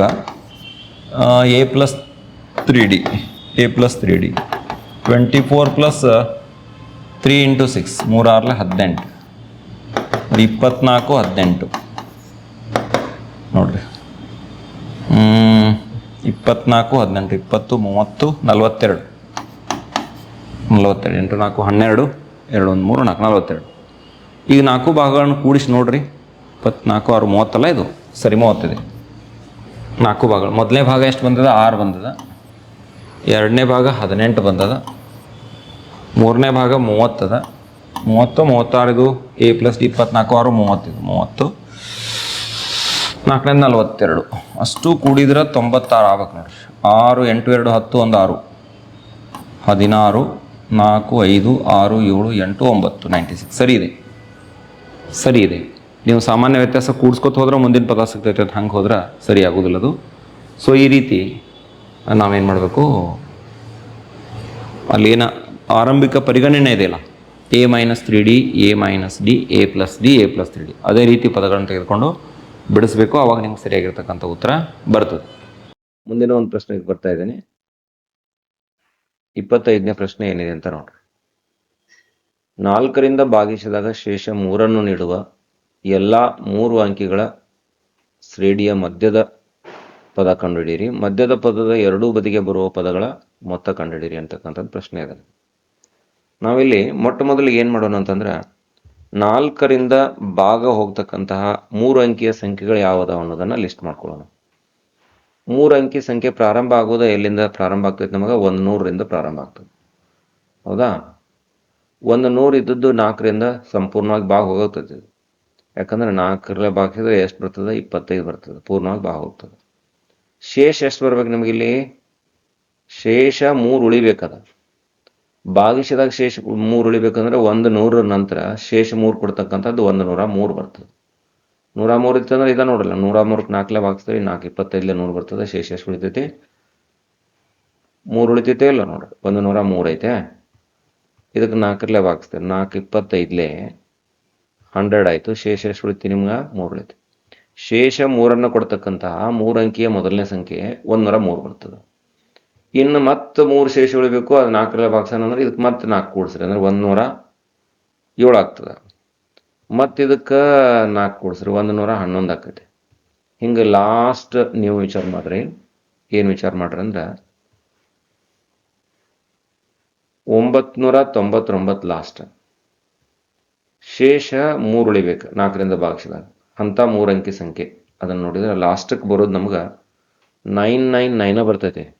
A plus three D A plus three D twenty four plus three into six ಮೂರಾರ್ಲೆ ಹದಿನೆಂಟು. ಇಪ್ಪತ್ನಾಲ್ಕು, ಹದಿನೆಂಟು. ನೋಡಿರಿ. ಇಪ್ಪತ್ನಾಲ್ಕು, ಹದಿನೆಂಟು, ಇಪ್ಪತ್ತು, ಮೂವತ್ತು, ನಲವತ್ತೆರಡು. ನಲವತ್ತೆರಡು, ಎಂಟು, ನಾಲ್ಕು, ಹನ್ನೆರಡು, ಎರಡು, ಒಂದು, ಮೂರು, ನಾಲ್ಕು, ನಲವತ್ತೆರಡು. ಈಗ ನಾಲ್ಕು ಭಾಗಗಳನ್ನು ಕೂಡಿಸಿ ನೋಡಿರಿ. ಇಪ್ಪತ್ನಾಲ್ಕು, ಆರು, ಮೂವತ್ತಲ್ಲ ಇದು? ಸರಿ ಮೂವತ್ತಿದೆ ನಾಲ್ಕು ಭಾಗಗಳು ಮೊದಲನೇ ಭಾಗ ಎಷ್ಟು ಬಂದದ? ಆರು ಬಂದದ. ಎರಡನೇ ಭಾಗ ಹದಿನೆಂಟು ಬಂದದ. ಮೂರನೇ ಭಾಗ ಮೂವತ್ತದ. ಮೂವತ್ತು, ಮೂವತ್ತಾರಿದು, ಎ ಪ್ಲಸ್ ಇಪ್ಪತ್ನಾಲ್ಕು, ಆರು, ಮೂವತ್ತಿದು, ಮೂವತ್ತು. ನಾಲ್ಕನೇ ನಲವತ್ತೆರಡು. ಅಷ್ಟು ಕೂಡಿದ್ರೆ ತೊಂಬತ್ತಾರು ಆಗ್ಬೇಕು ನೋಡ್ರಿ. ಆರು, ಎಂಟು, ಎರಡು, ಹತ್ತು, ಒಂದು, ಆರು. ಹದಿನಾರು, ನಾಲ್ಕು, ಐದು, ಆರು, ಏಳು, ಎಂಟು, ಒಂಬತ್ತು, ನೈಂಟಿ ಸಿಕ್ಸ್. ಸರಿ ಇದೆ. ಸರಿ ಇದೆ. ನೀವು ಸಾಮಾನ್ಯ ವ್ಯತ್ಯಾಸ ಕೂಡಿಸ್ಕೊತ ಹೋದ್ರೆ ಮುಂದಿನ ಪದ ಸಿಗ್ತೈತೆ ಅಂತ ಹಂಗೆ ಹೋದ್ರೆ ಸರಿ ಆಗೋದಿಲ್ಲ ಅದು. ಸೊ ಈ ರೀತಿ ನಾವೇನು ಮಾಡಬೇಕು? ಅಲ್ಲೇನ ಆರಂಭಿಕ ಪರಿಗಣನೆ ಇದೆಯಲ್ಲ? A minus three D A minus D A plus D A plus three D ಅದೇ ರೀತಿ ಪದಗಳನ್ನು ತೆಗೆದುಕೊಂಡು ಬಿಡಿಸ್ಬೇಕು. ಅವಾಗ ನಿಮ್ಗೆ ಸರಿಯಾಗಿರ್ತಕ್ಕಂಥ ಉತ್ತರ ಬರ್ತದೆ. ಮುಂದಿನ ಒಂದು ಪ್ರಶ್ನೆಗೆ ಬರ್ತಾ ಇದ್ದೀನಿ. ಇಪ್ಪತ್ತೈದನೇ ಪ್ರಶ್ನೆ ಏನಿದೆ ಅಂತ ನೋಡ್ರಿ. ನಾಲ್ಕರಿಂದ ಭಾಗಿಸಿದಾಗ ಶೇಷ ಮೂರನ್ನು ನೀಡುವ ಎಲ್ಲ ಮೂರು ಅಂಕಿಗಳ ಶ್ರೇಣಿಯ ಮಧ್ಯದ ಪದ ಕಂಡುಹಿಡಿಯಿರಿ. ಮಧ್ಯದ ಪದದ ಎರಡೂ ಬದಿಗೆ ಬರುವ ಪದಗಳ ಮೊತ್ತ ಕಂಡುಹಿಡಿಯಿರಿ ಅಂತಕ್ಕಂಥದ್ದು ಪ್ರಶ್ನೆ ಇದೆ. ನಾವಿಲ್ಲಿ ಮೊಟ್ಟ ಮೊದಲು ಏನು ಮಾಡೋಣ ಅಂತಂದ್ರೆ, ನಾಲ್ಕರಿಂದ ಭಾಗ ಹೋಗ್ತಕ್ಕಂತಹ ಮೂರು ಅಂಕಿಯ ಸಂಖ್ಯೆಗಳು ಯಾವುದಾವ ಅನ್ನೋದನ್ನ ಲಿಸ್ಟ್ ಮಾಡ್ಕೊಳ್ಳೋಣ. ಮೂರು ಅಂಕಿ ಸಂಖ್ಯೆ ಪ್ರಾರಂಭ ಆಗೋದು ಎಲ್ಲಿಂದ ಪ್ರಾರಂಭ ಆಗ್ತೈತೆ ನಮಗೆ? ಒಂದು ನೂರರಿಂದ ಪ್ರಾರಂಭ ಆಗ್ತದೆ. ಹೌದಾ? ಒಂದು ನೂರು ಇದ್ದದ್ದು ನಾಲ್ಕರಿಂದ ಸಂಪೂರ್ಣವಾಗಿ ಭಾಗ ಹೋಗ್ತದೆ ಯಾಕಂದ್ರೆ ನಾಲ್ಕರ ಭಾಗಿಸಿದ್ರೆ ಎಷ್ಟು ಬರ್ತದೆ? ಇಪ್ಪತ್ತೈದು ಬರ್ತದೆ. ಪೂರ್ಣವಾಗಿ ಭಾಗ ಹೋಗ್ತದೆ. ಶೇಷ ಎಷ್ಟು ಬರ್ಬೇಕು ನಿಮಗೆ ಇಲ್ಲಿ? ಶೇಷ ಮೂರು ಉಳಿಬೇಕದ. ಭಾಗಿಸಿದಾಗ ಶೇಷ ಮೂರು ಉಳಿಬೇಕಂದ್ರೆ ಒಂದು ನೂರ ನಂತರ ಶೇಷ ಮೂರು ಕೊಡ್ತಕ್ಕಂಥದ್ದು ಒಂದು ನೂರ ಮೂರು ಬರ್ತದೆ. ನೂರ ಮೂರು ಇತ್ತಂದ್ರೆ ಇದ ನೋಡಲ್ಲ, ನೂರ ಮೂರಕ್ಕೆ ನಾಲ್ಕಲೆ ಭಾಗಿಸ್ತೀವಿ, ನಾಲ್ಕು ಇಪ್ಪತ್ತೈದಲೆ ನೂರು ಬರ್ತದೆ, ಶೇಷ ಎಷ್ಟು ಉಳಿತೈತಿ? ಮೂರು ಉಳಿತೈತೆ ಇಲ್ಲ ನೋಡ್ರಿ ಒಂದು ನೂರ ಮೂರು ಐತೆ. ಇದಕ್ಕೆ ನಾಲ್ಕರಲ್ಲೇ ಭಾಗಿಸ್ತೇವೆ, ನಾಲ್ಕು ಇಪ್ಪತ್ತೈದಲೆ ಹಂಡ್ರೆಡ್ ಆಯಿತು, ಶೇಷ ಎಷ್ಟು ಉಳಿತಿ ನಿಮ್ಗೆ? ಮೂರು ಉಳಿತು. ಶೇಷ ಮೂರನ್ನು ಕೊಡ್ತಕ್ಕಂತಹ ಮೂರು ಅಂಕಿಯ ಮೊದಲನೇ ಸಂಖ್ಯೆ ಒಂದೂರ ಮೂರು ಬರ್ತದೆ. ಇನ್ನು ಮತ್ತೆ ಮೂರು ಶೇಷ ಉಳಿಬೇಕು, ಅದು ನಾಲ್ಕರ ಭಾಗಿಸೋಣ ಅಂದ್ರೆ ಇದಕ್ಕೆ ಮತ್ತೆ ನಾಲ್ಕು ಕೂಡಿಸ್ರಿ, ಅಂದ್ರೆ ಒಂದೂರ ಏಳು ಆಗ್ತದೆ. ಮತ್ತು ಇದಕ್ಕೆ ನಾಲ್ಕು ಕೂಡಿಸ್ರಿ ಒಂದು ನೂರ ಹನ್ನೊಂದು ಆಕೈತಿ ಹಿಂಗೆ ಲಾಸ್ಟ್ ನೀವು ವಿಚಾರ ಮಾಡ್ರಿ. ಏನು ವಿಚಾರ ಮಾಡ್ರಿ ಅಂದ್ರೆ ಒಂಬತ್ತು ನೂರ ತೊಂಬತ್ತೊಂಬತ್ತು ಲಾಸ್ಟ್ ಶೇಷ ಮೂರು ಉಳಿಬೇಕು, ನಾಲ್ಕರಿಂದ ಭಾಗಿಸಿದಾಗ ಅಂಥ ಮೂರು ಅಂಕಿ ಸಂಖ್ಯೆ. ಅದನ್ನು ನೋಡಿದ್ರೆ ಲಾಸ್ಟಕ್ಕೆ ಬರೋದು ನಮ್ಗೆ ನೈನ್ ನೈನ್ ನೈನ ಬರ್ತೈತೆ.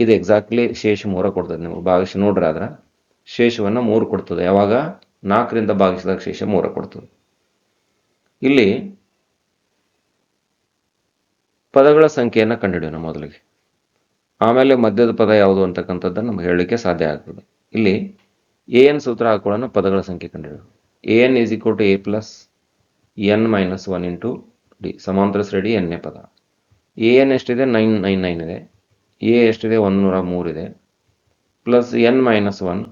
ಇದು ಎಕ್ಸಾಕ್ಟ್ಲಿ ಶೇಷ ಮೂರ ಕೊಡ್ತದೆ ನೀವು ಭಾಗಿಸಿ ನೋಡ್ರಿ ಆದ್ರೆ ಶೇಷವನ್ನು ಮೂರು ಕೊಡ್ತದೆ. ಯಾವಾಗ? ನಾಲ್ಕರಿಂದ ಭಾಗಿಸಿದಾಗ ಶೇಷ ಮೂರ ಕೊಡ್ತದೆ. ಇಲ್ಲಿ ಪದಗಳ ಸಂಖ್ಯೆಯನ್ನು ಕಂಡುಹಿಡಿಯೋಣ ಮೊದಲಿಗೆ. ಆಮೇಲೆ ಮಧ್ಯದ ಪದ ಯಾವುದು ಅಂತಕ್ಕಂಥದ್ದನ್ನು ನಮ್ಗೆ ಹೇಳಲಿಕ್ಕೆ ಸಾಧ್ಯ ಆಗ್ತದೆ. ಇಲ್ಲಿ ಎ ಎನ್ ಸೂತ್ರ ಹಾಕೊಳ್ಳೋಣ, ಪದಗಳ ಸಂಖ್ಯೆ ಕಂಡುಹಿಡಿಯೋಣ. A N is equal to A plus N minus one into D ಸಮಾಂತರ ಶ್ರೇಣಿ ಎನ್ನೇ ಪದ. ಎ ಎನ್ ಎಷ್ಟಿದೆ? ನೈನ್ ನೈನ್ ನೈನ್ ಇದೆ. ಎ ಎಷ್ಟಿದೆ? ಒಂದು ನೂರ ಮೂರಿದೆ plus N minus one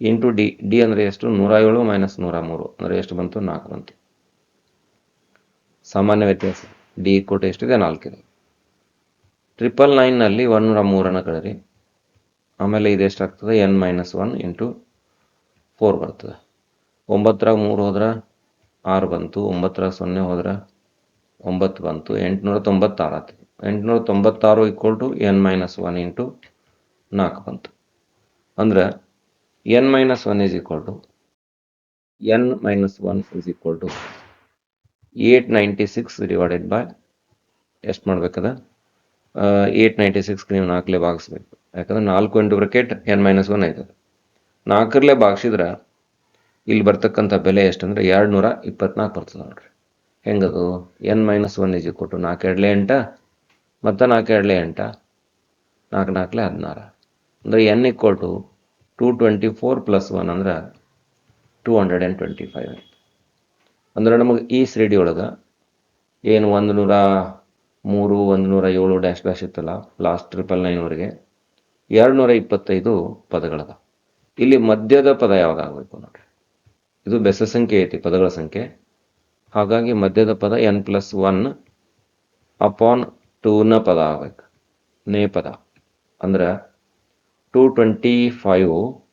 into D D ಅಂದರೆ ಎಷ್ಟು? ನೂರ ಏಳು ಮೈನಸ್ ನೂರ ಮೂರು ಅಂದರೆ ಎಷ್ಟು ಬಂತು? ನಾಲ್ಕು ಬಂತು. ಸಾಮಾನ್ಯ ವ್ಯತ್ಯಾಸ. ಡಿ ಕೋಟ ಎಷ್ಟಿದೆ? ನಾಲ್ಕಿದೆ ಟ್ರಿಪಲ್ ನೈನ್ನಲ್ಲಿ ಒನ್ನೂರ ಮೂರನ್ನು ಕಳೆರಿ ಆಮೇಲೆ ಇದೆಷ್ಟಾಗ್ತದೆ N minus one into four ಬರ್ತದೆ. ಒಂಬತ್ತರಾಗ ಮೂರು ಹೋದ್ರೆ ಆರು ಬಂತು, ಒಂಬತ್ತರ ಸೊನ್ನೆ ಹೋದ್ರೆ ಒಂಬತ್ತು ಬಂತು, ಎಂಟುನೂರ ತೊಂಬತ್ತಾರು ಆಗ್ತದೆ ಎಂಟುನೂರ ತೊಂಬತ್ತಾರು equal to N minus one into ನಾಲ್ಕು ಬಂತು. ಅಂದ್ರೆ N minus one is equal to N minus one is equal to eight ninety six divided by ಎಷ್ಟು ಮಾಡ್ಬೇಕದ? ಏಟ್ ನೈಂಟಿ ಸಿಕ್ಸ್ಗೆ ನೀವು ನಾಲ್ಕಲೇ ಭಾಗಿಸ್ಬೇಕು. ಯಾಕಂದ್ರೆ ನಾಲ್ಕು into bracket N minus one ಆಯ್ತದೆ. ನಾಲ್ಕರಲ್ಲೇ ಭಾಗಿಸಿದ್ರೆ ಇಲ್ಲಿ ಬರ್ತಕ್ಕಂಥ ಬೆಲೆ ಎಷ್ಟಂದ್ರೆ ಎರಡು ನೂರ ಇಪ್ಪತ್ನಾಲ್ಕು ಬರ್ತದೆ ನೋಡ್ರಿ. ಹೆಂಗದು? ಎನ್ ಮೈನಸ್ ಒನ್ ಇಜಿ ಕೊಟ್ಟು ನಾಲ್ಕು ಎರಡಲೇ ಎಂಟ? ಮತ್ತು ನಾಲ್ಕು ಎರಡಲೇ ಎಂಟ? ನಾಲ್ಕು ನಾಲ್ಕಲೆ ಹದಿನಾರು. ಅಂದರೆ N equal to two twenty four plus one ಅಂದ್ರೆ two hundred and twenty five ಅಂದ್ರೆ ನಮಗೆ ಈ ಶ್ರೇಣಿ ಒಳಗೆ ಏನು ಒಂದು ನೂರ ಮೂರು ಒಂದು ನೂರ ಏಳು ಡ್ಯಾಶ್ ಡ್ಯಾಶ್ ಇತ್ತಲ್ಲ ಲಾಸ್ಟ್ ಟ್ರಿಪಲ್ ನೈನ್ವರೆಗೆ ಎರಡು ನೂರ ಇಪ್ಪತ್ತೈದು ಪದಗಳದ. ಇಲ್ಲಿ ಮಧ್ಯದ ಪದ ಯಾವಾಗ ಆಗಬೇಕು ನೋಡ್ರಿ? ಇದು ಬೆಸ ಸಂಖ್ಯೆ ಐತಿ, ಪದಗಳ ಸಂಖ್ಯೆ. ಹಾಗಾಗಿ ಮಧ್ಯದ ಪದ ಎನ್ ಪ್ಲಸ್ ಒನ್ ಅಪಾನ್ ಟೂನ ಪದ ಆಗ್ಬೇಕು. ನೇ ಪದ. ಅಂದ್ರೆ two twenty five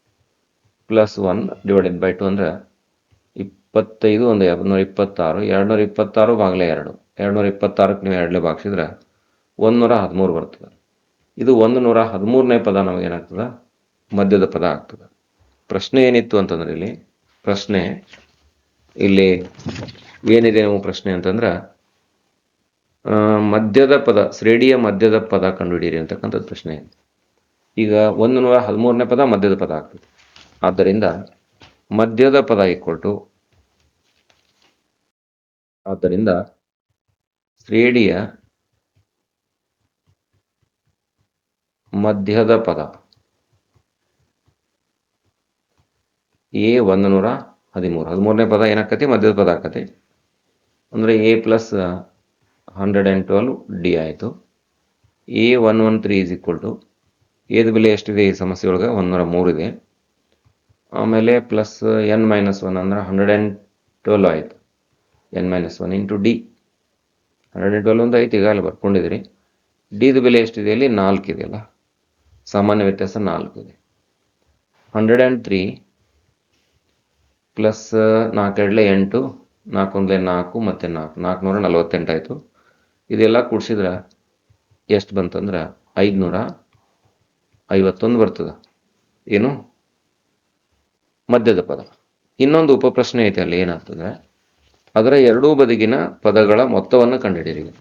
plus one divided by two ಅಂದ್ರೆ ಇಪ್ಪತ್ತೈದು ಒಂದು ಎರಡುನೂರ ಇಪ್ಪತ್ತಾರು ಎರಡುನೂರ ಇಪ್ಪತ್ತಾರು ಬಾಗಿಲೆ ಎರಡು. ಎರಡುನೂರ ಇಪ್ಪತ್ತಾರಕ್ಕೆ ನೀವು ಎರಡಲೇ ಭಾಗಿಸಿದ್ರೆ ಒಂದು ನೂರ ಹದಿಮೂರು ಬರ್ತದೆ. ಇದು ಒಂದು ನೂರ ಹದಿಮೂರನೇ ಪದ ನಮಗೇನಾಗ್ತದೆ ಮಧ್ಯದ ಪದ ಆಗ್ತದೆ. ಪ್ರಶ್ನೆ ಏನಿತ್ತು ಅಂತಂದ್ರೆ ಇಲ್ಲಿ ಪ್ರಶ್ನೆ. ಇಲ್ಲಿ ಏನಿದೆ ನಮ್ಮ ಪ್ರಶ್ನೆ ಅಂತಂದ್ರೆ ಮಧ್ಯದ ಪದ ಶ್ರೇಡಿಯ ಮಧ್ಯದ ಪದ ಕಂಡುಹಿಡಿಯಿರಿ ಅಂತಕ್ಕಂಥದ್ದು ಪ್ರಶ್ನೆ. ಇದೆ ಈಗ ಒಂದು ನೂರ ಹದಿಮೂರನೇ ಪದ ಮಧ್ಯದ ಪದ ಆಗ್ತದೆ. ಆದ್ದರಿಂದ ಮಧ್ಯದ ಪದ ಈಕ್ವಲ್ ಟು ಆದ್ದರಿಂದ ಶ್ರೇಡಿಯ ಮಧ್ಯದ ಪದ. ಎ ಒಂದು ನೂರ ಹದಿಮೂರು. ಹದಿಮೂರನೇ ಪದ ಏನಾಕತಿ ಮಧ್ಯದ ಪದ ಆಕತಿ ಅಂದರೆ A plus hundred and twelve D ಆಯಿತು. A one one three is equal to ಏದು ಬೆಲೆ ಎಷ್ಟಿದೆ? ಈ ಸಮಸ್ಯೆ ಒಳಗೆ ಒಂದೂರ ಮೂರು ಇದೆ. ಆಮೇಲೆ ಪ್ಲಸ್ ಎನ್ ಮೈನಸ್ ಒನ್ ಅಂದ್ರೆ ಹಂಡ್ರೆಡ್ ಆ್ಯಂಡ್ ಟ್ವೆಲ್ವ್ ಆಯಿತು. N minus one into D hundred and twelve ಒಂದು ಐತಿ, ಈಗ ಅಲ್ಲಿ ಬರ್ಕೊಂಡಿದ್ರಿ ಡಿದು ಬೆಲೆ ಎಷ್ಟಿದೆ ಅಲ್ಲಿ? ನಾಲ್ಕು ಇದೆಯಲ್ಲ ಸಾಮಾನ್ಯ ವ್ಯತ್ಯಾಸ ನಾಲ್ಕು ಇದೆ. ಹಂಡ್ರೆಡ್ ಆ್ಯಂಡ್ ತ್ರೀ ಪ್ಲಸ್ ನಾಲ್ಕೆರಡಲೆ ಎಂಟು, ನಾಲ್ಕೊಂದಲೆ ನಾಲ್ಕು ಮತ್ತು ನಾಲ್ಕು ನಾಲ್ಕುನೂರ ನಲವತ್ತೆಂಟಾಯಿತು ಇದೆಲ್ಲ ಕೂಡಿಸಿದ್ರೆ ಎಷ್ಟು ಬಂತಂದ್ರೆ? ಐದುನೂರ ಐವತ್ತೊಂದು ಬರ್ತದೆ. ಏನು? ಮಧ್ಯದ ಪದ. ಇನ್ನೊಂದು ಉಪಪ್ರಶ್ನೆ ಐತೆ ಅಲ್ಲಿ ಏನಾಗ್ತದೆ? ಅದರ ಎರಡೂ ಬದಿಗಿನ ಪದಗಳ ಮೊತ್ತವನ್ನು ಕಂಡುಹಿಡಿಯಿರಿ.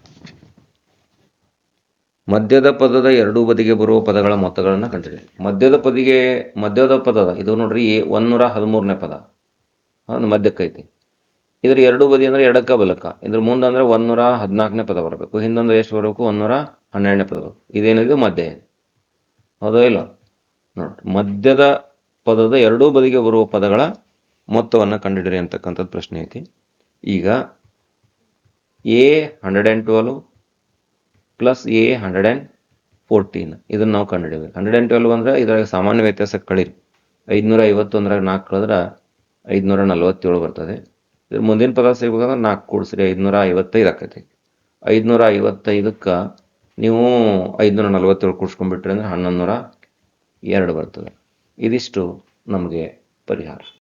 ಮಧ್ಯದ ಪದದ ಎರಡೂ ಬದಿಗೆ ಬರುವ ಪದಗಳ ಮೊತ್ತಗಳನ್ನು ಕಂಡುಹಿಡಿಯಿರಿ. ಮಧ್ಯದ ಪದಿಗೆ, ಮಧ್ಯದ ಪದದ, ಇದು ನೋಡ್ರಿ ಒಂದೂರ ಹದಿಮೂರನೇ ಪದ. ಮಧ್ಯಕ್ಕೈತಿ ಇದ್ರ ಎರಡು ಬದಿ ಅಂದ್ರೆ ಎಡಕ್ಕ ಬಲಕ್ಕ. ಇದ್ರ ಮುಂದಂದ್ರೆ ಒಂದೂರ ಹದಿನಾಲ್ಕನೇ ಪದ ಬರಬೇಕು. ಹಿಂದೊಂದು ಎಷ್ಟು ಬರಬೇಕು? ಒಂದೂರ ಹನ್ನೆರಡನೇ ಪದ ಬರಬೇಕು. ಇದೇನಿದೆ? ಮಧ್ಯ. ಹೌದೋ ಇಲ್ಲ? ನೋಡ್ರಿ ಮಧ್ಯದ ಪದದ ಎರಡೂ ಬದಿಗೆ ಬರುವ ಪದಗಳ ಮೊತ್ತವನ್ನು ಕಂಡುಹಿಡಿರಿ ಅಂತಕ್ಕಂಥದ್ದು ಪ್ರಶ್ನೆ ಐತಿ. ಈಗ A hundred and twelve plus A hundred and fourteen. ಇದನ್ನು ನಾವು ಕಂಡುಹಿಡಿಬೇಕು ಹಂಡ್ರೆಡ್ ಆ್ಯಂಡ್ ಟ್ವೆಲ್ವ್ ಅಂದ್ರೆ ಇದ್ರಾಗ ಸಾಮಾನ್ಯ ವ್ಯತ್ಯಾಸ ಕಳೀರಿ. ಐದುನೂರ ಐವತ್ತೊಂದರಾಗ ನಾಲ್ಕು ಕಳೆದ್ರೆ ಐದುನೂರ ನಲವತ್ತೇಳು ಬರ್ತದೆ. ಇದ್ರ ಮುಂದಿನ ಪದ ಸಿಗ್ಬೇಕಂದ್ರೆ ನಾಲ್ಕು ಕೂಡಿಸ್ರಿ ಐದುನೂರ ಐವತ್ತೈದು ಆಕೈತಿ. ಐದುನೂರ ಐವತ್ತೈದಕ್ಕೆ ನೀವು ಐದುನೂರ ನಲ್ವತ್ತೇಳು ಕೂಡ್ಸ್ಕೊಂಡ್ಬಿಟ್ರಿ ಅಂದ್ರೆ ಹನ್ನೊಂದು ನೂರ ಎರಡು ಬರ್ತದೆ. ಇದಿಷ್ಟು ನಮಗೆ ಪರಿಹಾರ.